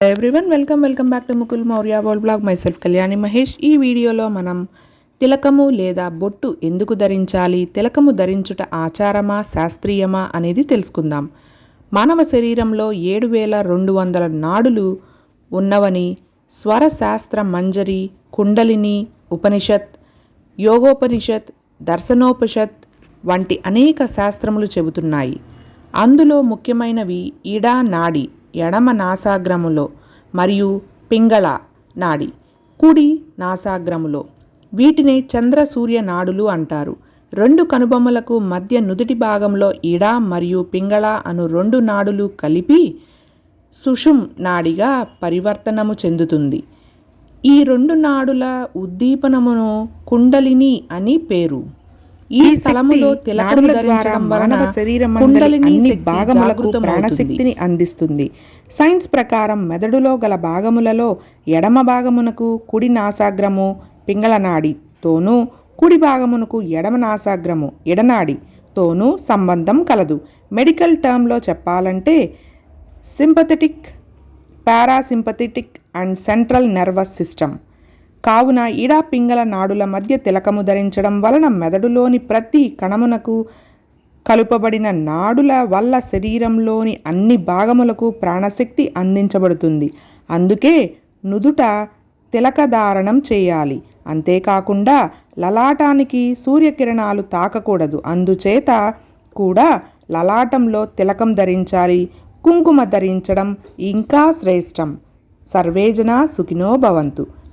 Everyone welcome welcome back to Mukul Maurya world blog myself Kalyani Mahesh ఈ వీడియోలో మనం తిలకము లేదా బొట్టు ఎందుకు ధరించాలి? తిలకము ధరించుట ఆచారమా శాస్త్రీయమా అనేది తెలుసుకుందాం. మానవ శరీరంలో ఏడు వేల రెండు వందల నాడులు ఉన్నవని స్వర శాస్త్ర మంజరి కుండలిని ఉపనిషత్ యోగోపనిషత్ దర్శనోపనిషత్ వంటి అనేక శాస్త్రములు చెబుతున్నాయి. అందులో ముఖ్యమైనవి ఇడా నాడి. ఎడమ నాసాగ్రములో మరియు పింగళ నాడి. కుడి నాసాగ్రములో. వీటిని చంద్ర సూర్య నాడులు అంటారు. రెండు కనుబొమ్మలకు మధ్య నుదుటి భాగంలో ఇడ మరియు పింగళ అను రెండు నాడులు కలిపి సుషుమ్ నాడిగా పరివర్తనము చెందుతుంది. ఈ రెండు నాడుల ఉద్దీపనమును కుండలిని అని పేరు. ఈ స్థలములో తిలకములు ధరించడం వలన శరీరం కుండలిని అన్ని భాగములకు. ప్రాణశక్తిని అందిస్తుంది. సైన్స్ ప్రకారం మెదడులో గల భాగములలో ఎడమ భాగమునకు కుడి నాసాగ్రము పింగళనాడితోనూ కుడి భాగమునకు ఎడమ నాసాగ్రము ఎడనాడితోనూ సంబంధం కలదు. మెడికల్ టర్మ్లో చెప్పాలంటే sympathetic parasympathetic and central nervous system. కావున ఇడా పింగళ నాడుల మధ్య తిలకము ధరించడం వలన మెదడులోని ప్రతి కణమునకు కలుపబడిన నాడుల వల్ల శరీరంలోని అన్ని భాగములకు ప్రాణశక్తి అందించబడుతుంది. అందుకే నుదుట తిలకధారణం చేయాలి. అంతేకాకుండా లలాటానికి సూర్యకిరణాలు తాకకూడదు. అందుచేత కూడా లలాటంలో తిలకం ధరించాలి. కుంకుమ ధరించడం ఇంకా శ్రేష్టం. సర్వేజన సుఖినో భవంతు.